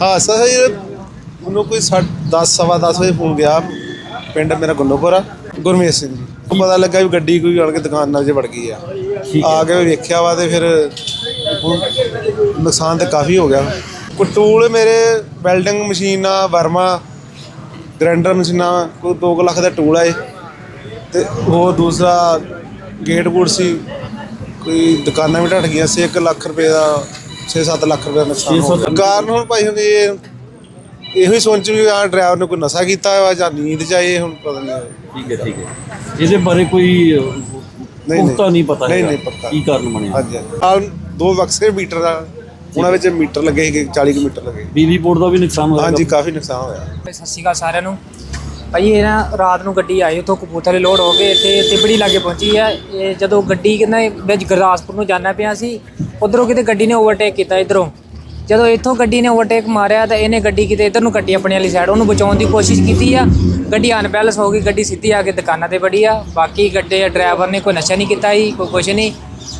ਹਾਂ ਸਰ ਇਹ ਮੈਨੂੰ ਕੋਈ 10 ਸਵਾ 10 ਵਜੇ ਫੋਨ ਗਿਆ। ਪਿੰਡ ਮੇਰਾ ਗੁੰਨੋਪੁਰ ਆ। ਗੁਰਮੇਸ਼ ਸਿੰਘ ਜੀ। ਉਹ ਪਤਾ ਲੱਗਾ ਵੀ ਗੱਡੀ ਕੋਈ ਆਣ ਕੇ ਦੁਕਾਨ ਨਾਲ 'ਚ ਵੜ ਗਈ ਆ। ਆ ਕੇ ਵੇਖਿਆ ਵਾ ਤੇ ਫਿਰ ਨੁਕਸਾਨ ਤੇ ਕਾਫੀ ਹੋ ਗਿਆ। ਕੋਈ ਟੂਲ ਮੇਰੇ ਵੈਲਡਿੰਗ ਮਸ਼ੀਨਾਂ ਵਰਮਾ ਗ੍ਰੈਂਡਰ ਮਸ਼ੀਨਾਂ ਕੋਈ 2 ਲੱਖ ਦਾ ਟੂਲ ਆ ਇਹ। ਤੇ ਹੋਰ ਦੂਸਰਾ ਗੇਟ ਬੂਟ ਸੀ। ਕੋਈ ਦੁਕਾਨਾਂ ਵੀ ਢੱਟ ਗਈਆਂ ਸੀ 1 ਲੱਖ ਰੁਪਏ ਦਾ 6-7 ਲੱਖ ਰੁਪਏ ਦਾ ਨੁਕਸਾਨ ਹੋ ਗਿਆ। ਕਾਰਨ ਹੁਣ ਭਾਈ ਹੁੰਦੀ ਇਹ ਇਹੋ ਹੀ ਸੋਚ ਵੀ ਆ ਡਰਾਈਵਰ ਨੇ ਕੋਈ ਨਸ਼ਾ ਕੀਤਾ ਹੋਇਆ ਜਾਂ ਨੀਂਦ ਚ ਆਏ ਹੁਣ ਪਤਾ ਨਹੀਂ। ਠੀਕ ਹੈ ਠੀਕ ਹੈ। ਇਹਦੇ ਬਾਰੇ ਕੋਈ ਨਹੀਂ। ਨਹੀਂ। ਪਤਾ ਨਹੀਂ, ਨਹੀਂ ਪਤਾ। ਕੀ ਕਾਰਨ ਬਣਿਆ। ਹਾਂਜੀ ਆ ਦੋ ਬਕਸੇ ਮੀਟਰ ਆ ਉਹਨਾਂ ਵਿੱਚ ਮੀਟਰ ਲੱਗੇ ਸੀਗੇ 40 ਕੁ ਮੀਟਰ ਲੱਗੇ। ਬਿਜਲੀ ਬੋਰਡ ਦਾ ਵੀ ਨੁਕਸਾਨ ਹੋਇਆ ਹਾਂਜੀ ਕਾਫੀ ਨੁਕਸਾਨ ਹੋਇਆ। ਸਤਿ ਸ਼੍ਰੀ ਅਕਾਲ ਸਾਰਿਆਂ ਨੂੰ। ਭਾਈ ਇਹ ਨਾ ਰਾਤ ਨੂੰ ਗੱਡੀ ਆਈ ਉੱਥੋਂ ਕਪੂਰਥਲੇ ਲੋਡ ਹੋ ਕੇ ਇੱਥੇ ਤਿਬੜੀ ਲਾਗੇ ਪਹੁੰਚੀ ਆ। ਇਹ ਜਦੋਂ ਗੱਡੀ ਕਿੰਨਾ ਵਿੱਚ ਗੁਰਦਾਸਪੁਰ ਨੂੰ ਜਾਣਾ ਪਿਆ ਸੀ ਉਧਰੋਂ ਕਿਤੇ ਗੱਡੀ ਨੇ ਓਵਰਟੇਕ ਕੀਤਾ ਇਧਰੋਂ। ਜਦੋਂ ਇੱਥੋਂ ਗੱਡੀ ਨੇ ਓਵਰਟੇਕ ਮਾਰਿਆ ਤਾਂ ਇਹਨੇ ਗੱਡੀ ਕਿਤੇ ਇਧਰ ਨੂੰ ਕੱਟੀ ਆਪਣੀ ਵਾਲੀ ਸਾਈਡ ਉਹਨੂੰ ਬਚਾਉਣ ਦੀ ਕੋਸ਼ਿਸ਼ ਕੀਤੀ ਆ। ਗੱਡੀ ਅਨਬੈਲੈਂਸ ਹੋ ਗਈ ਗੱਡੀ ਸਿੱਧੀ ਆ ਕੇ ਦੁਕਾਨਾਂ ਤੇ ਵੜੀ ਆ। ਬਾਕੀ ਗੱਡੇ ਡਰਾਈਵਰ ਨੇ ਕੋਈ ਨਸ਼ਾ ਨਹੀਂ ਕੀਤਾ ਜੀ ਕੋਈ ਕੁਛ ਨਹੀਂ।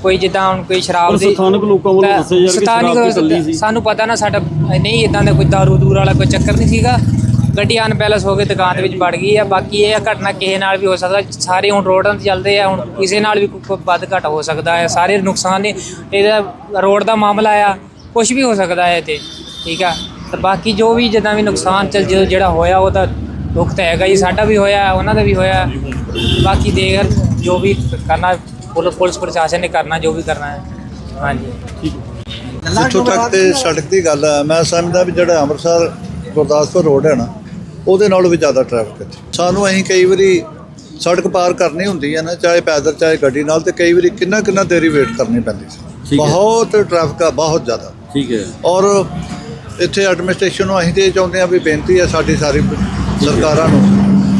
ਕੋਈ ਜਿੱਦਾਂ ਹੁਣ ਕੋਈ ਸ਼ਰਾਬ ਦੀ ਸਥਾਨਕ ਲੋਕਾਂ ਵੱਲੋਂ ਦੱਸਿਆ ਜਾ ਰਿਹਾ ਕਿ ਸਥਾਨਕ ਸ਼ਰਾਬ ਦੀ ਚੱਲੀ ਸੀ। ਸਾਨੂੰ ਪਤਾ ਨਾ ਸਾਡਾ ਨਹੀਂ ਇਦਾਂ ਦਾ ਕੋਈ ਦਾਰੂ ਦੂਰ ਵਾਲਾ ਕੋਈ ਚੱਕਰ ਨਹੀਂ ਸੀਗਾ। ਗੱਡੀ ਅਨਬੈਲੈਂਸ ਹੋ ਕੇ ਦੁਕਾਨ ਦੇ ਵਿੱਚ ਵੜ ਗਈ ਆ। ਬਾਕੀ ਇਹ ਘਟਨਾ ਕਿਸੇ ਨਾਲ ਵੀ ਹੋ ਸਕਦਾ, ਸਾਰੇ ਹੁਣ ਰੋਡਾਂ ਤੇ ਚੱਲਦੇ ਆ, ਹੁਣ ਕਿਸੇ ਨਾਲ ਵੀ ਕੋਈ ਵੱਧ ਘਟ ਹੋ ਸਕਦਾ ਹੈ ਸਾਰੇ ਨੁਕਸਾਨ ਨੇ, ਇਹਦਾ ਰੋਡ ਦਾ ਮਾਮਲਾ ਆ ਕੁਝ ਵੀ ਹੋ ਸਕਦਾ ਹੈ ਤੇ ਠੀਕ ਆ। ਤੇ ਬਾਕੀ ਜੋ ਵੀ ਜਿੱਦਾਂ ਵੀ ਨੁਕਸਾਨ ਚੱਲ ਜਦੋਂ ਜਿਹੜਾ ਹੋਇਆ, ਉਹ ਤਾਂ ਦੁੱਖ ਤਾਂ ਹੈਗਾ ਜੀ, ਸਾਡਾ ਵੀ ਹੋਇਆ, ਉਹਨਾਂ ਦਾ ਵੀ ਹੋਇਆ। ਬਾਕੀ ਦੇਖ, ਜੋ ਵੀ ਕਰਨਾ ਪੁਲਿਸ ਪੁਲਿਸ ਪ੍ਰਸ਼ਾਸਨ ਨੇ ਕਰਨਾ, ਜੋ ਵੀ ਕਰਨਾ ਹੈ। ਹਾਂਜੀ। ਜਿੱਥੋਂ ਤੱਕ ਤੇ ਸੜਕ ਦੀ ਗੱਲ ਹੈ ਮੈਂ ਸਮਝਦਾ ਵੀ ਜਿਹੜਾ ਅੰਮ੍ਰਿਤਸਰ ਗੁਰਦਾਸਪੁਰ ਰੋਡ ਹੈ ਨਾ ਉਹਦੇ ਨਾਲੋਂ ਵੀ ਜ਼ਿਆਦਾ ਟ੍ਰੈਫਿਕ ਇੱਥੇ ਸਾਨੂੰ ਅਸੀਂ ਕਈ ਵਾਰੀ ਸੜਕ ਪਾਰ ਕਰਨੀ ਹੁੰਦੀ ਹੈ ਨਾ ਚਾਹੇ ਪੈਦਲ ਚਾਹੇ ਗੱਡੀ ਨਾਲ ਤੇ ਕਈ ਵਾਰੀ ਕਿੰਨਾ ਕਿੰਨਾ ਦੇਰੀ ਵੇਟ ਕਰਨੀ ਪੈਂਦੀ ਸੀ। ਹੈ। ਬਹੁਤ ਟ੍ਰੈਫਿਕ ਆ ਬਹੁਤ ਜ਼ਿਆਦਾ। ਠੀਕ ਹੈ। ਔਰ ਇੱਥੇ ਐਡਮਿਨਿਸਟ੍ਰੇਸ਼ਨ ਨੂੰ ਅਸੀਂ ਤੇ ਇਹ ਚਾਹੁੰਦੇ ਆ ਵੀ ਬੇਨਤੀ ਹੈ ਸਾਡੀ ਸਾਰੀ ਸਰਕਾਰਾਂ ਨੂੰ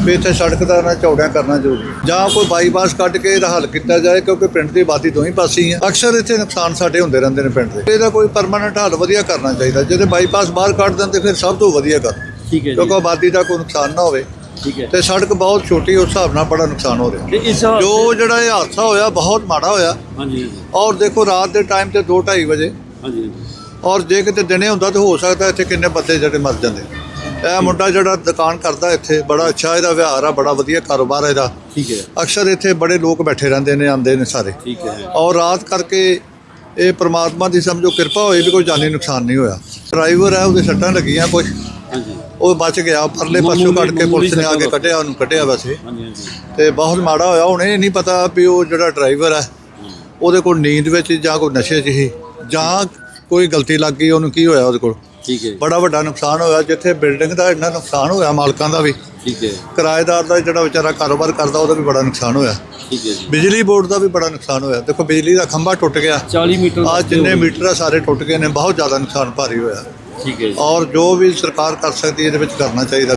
ਵੀ ਇੱਥੇ ਸੜਕ ਦਾ ਨਾ ਚੌੜਿਆ ਕਰਨਾ ਜ਼ਰੂਰੀ ਹੈ। ਜਾਂ ਕੋਈ ਬਾਈਪਾਸ ਕੱਢ ਕੇ ਇਹਦਾ ਹੱਲ ਕੀਤਾ ਜਾਏ ਕਿਉਂਕਿ ਪਿੰਡ ਦੀ ਆਬਾਦੀ ਦੋਹੀਂ ਪਾਸੇ ਹੀ ਹੈ। ਅਕਸਰ ਇੱਥੇ ਨੁਕਸਾਨ ਸਾਡੇ ਹੁੰਦੇ ਰਹਿੰਦੇ ਨੇ ਪਿੰਡ ਦੇ। ਇਹਦਾ ਕੋਈ ਪਰਮਾਨੈਂਟ ਹੱਲ ਵਧੀਆ ਕਰਨਾ ਚਾਹੀਦਾ। ਜਿਹਦੇ ਬਾਈਪਾਸ ਬਾਹਰ ਕੱਢ ਤੇ ਫਿਰ ਸਭ ਤੋਂ ਵਧੀਆ ਕਰ ਠੀਕ ਹੈ ਕਿਉਂਕਿ ਜੀ ਆਬਾਦੀ ਦਾ ਕੋਈ ਨੁਕਸਾਨ ਨਾ ਹੋਵੇ ਠੀਕ ਹੈ। ਤੇ ਸੜਕ ਬਹੁਤ ਛੋਟੀ ਉਸ ਹਿਸਾਬ ਨਾਲ ਬੜਾ ਨੁਕਸਾਨ ਹੋ ਰਿਹਾ। ਤੇ ਇਸ ਜੋ ਜਿਹੜਾ ਇਹ ਹਾਦਸਾ ਹੋਇਆ ਬਹੁਤ ਮਾੜਾ ਹੋਇਆ। ਹਾਂਜੀ ਔਰ ਦੇਖੋ ਰਾਤ ਦੇ ਟਾਈਮ ਤੇ 2:30 ਵਜੇ। ਹਾਂਜੀ ਹਾਂਜੀ। ਔਰ ਜੇ ਕਿਤੇ ਦਿਨੇ ਹੁੰਦਾ ਤਾਂ ਹੋ ਸਕਦਾ ਇੱਥੇ ਕਿੰਨੇ ਬੰਦੇ ਜਿਹੜੇ ਮਰ ਜਾਂਦੇ। ਇਹ ਮੁੰਡਾ ਜਿਹੜਾ ਦੁਕਾਨ ਕਰਦਾ ਇੱਥੇ ਬੜਾ ਅੱਛਾ ਇਹਦਾ ਵਿਹਾਰ ਆ ਬੜਾ ਵਧੀਆ ਕਾਰੋਬਾਰ ਆ ਇਹਦਾ। ਠੀਕ ਹੈ। ਅਕਸਰ ਇੱਥੇ ਬੜੇ ਲੋਕ ਬੈਠੇ ਰਹਿੰਦੇ ਨੇ ਆਉਂਦੇ ਨੇ ਸਾਰੇ। ਠੀਕ ਹੈ। ਔਰ ਰਾਤ ਕਰਕੇ ਇਹ ਪ੍ਰਮਾਤਮਾ ਦੀ ਸਮਝੋ ਕਿਰਪਾ ਹੋਈ ਵੀ ਕੋਈ ਜਾਨੀ ਨੁਕਸਾਨ ਨਹੀਂ ਹੋਇਆ। ਡਰਾਈਵਰ ਹੈ ਉਹਦੇ ਸੱਟਾਂ ਲੱਗੀਆਂ ਕੁਝ ਹਾਂਜੀ। ਉਹ ਬਚ ਗਿਆ ਪਰਲੇ ਪਾਸੋਂ ਕੱਢ ਕੇ ਪੁਲਿਸ ਨੇ ਆ ਕੇ ਕੱਢਿਆ ਉਹਨੂੰ ਕੱਢਿਆ ਵੈਸੇ। ਹਾਂਜੀ ਹਾਂਜੀ। ਤੇ ਬਹੁਤ ਮਾੜਾ ਹੋਇਆ ਹੁਣ ਇਹ ਨਹੀਂ ਪਤਾ ਵੀ ਉਹ ਜਿਹੜਾ ਡਰਾਈਵਰ ਹੈ ਉਹਦੇ ਕੋਲ ਨੀਂਦ ਵਿੱਚ ਜਾਂ ਕੋਈ ਨਸ਼ੇ 'ਚ ਹੀ ਜਾਂ ਕੋਈ ਗਲਤੀ ਲੱਗ ਗਈ ਉਹਨੂੰ ਕੀ ਹੋਇਆ ਉਹਦੇ ਕੋਲ? ਠੀਕ ਹੈ ਬੜਾ ਵੱਡਾ ਨੁਕਸਾਨ ਹੋਇਆ ਜਿੱਥੇ ਬਿਲਡਿੰਗ ਦਾ ਇੰਨਾ ਨੁਕਸਾਨ ਹੋਇਆ ਮਾਲਕਾਂ ਦਾ ਵੀ। ਠੀਕ ਹੈ। ਕਿਰਾਏਦਾਰ ਦਾ ਜਿਹੜਾ ਵਿਚਾਰਾ ਕਾਰੋਬਾਰ ਕਰਦਾ ਉਹਦਾ ਵੀ ਬੜਾ ਨੁਕਸਾਨ ਹੋਇਆ। ਠੀਕ ਹੈ ਜੀ। ਬਿਜਲੀ ਬੋਰਡ ਦਾ ਵੀ ਬੜਾ ਨੁਕਸਾਨ ਹੋਇਆ। ਦੇਖੋ ਬਿਜਲੀ ਦਾ ਖੰਭਾ ਟੁੱਟ ਗਿਆ। 40 ਮੀਟਰ ਆ ਜਿੰਨੇ ਮੀਟਰ ਆ ਸਾਰੇ ਟੁੱਟ ਗਏ ਨੇ ਬਹੁਤ ਜ਼ਿਆਦਾ ਨੁਕਸਾਨ ਭਾਰੀ ਹੋਇਆ। ਠੀਕ ਹੈ ਜੀ। ਔਰ ਜੋ ਵੀ ਸਰਕਾਰ ਕਰ ਸਕਦੀ ਹੈ ਇਹਦੇ ਵਿੱਚ ਕਰਨਾ ਚਾਹੀਦਾ।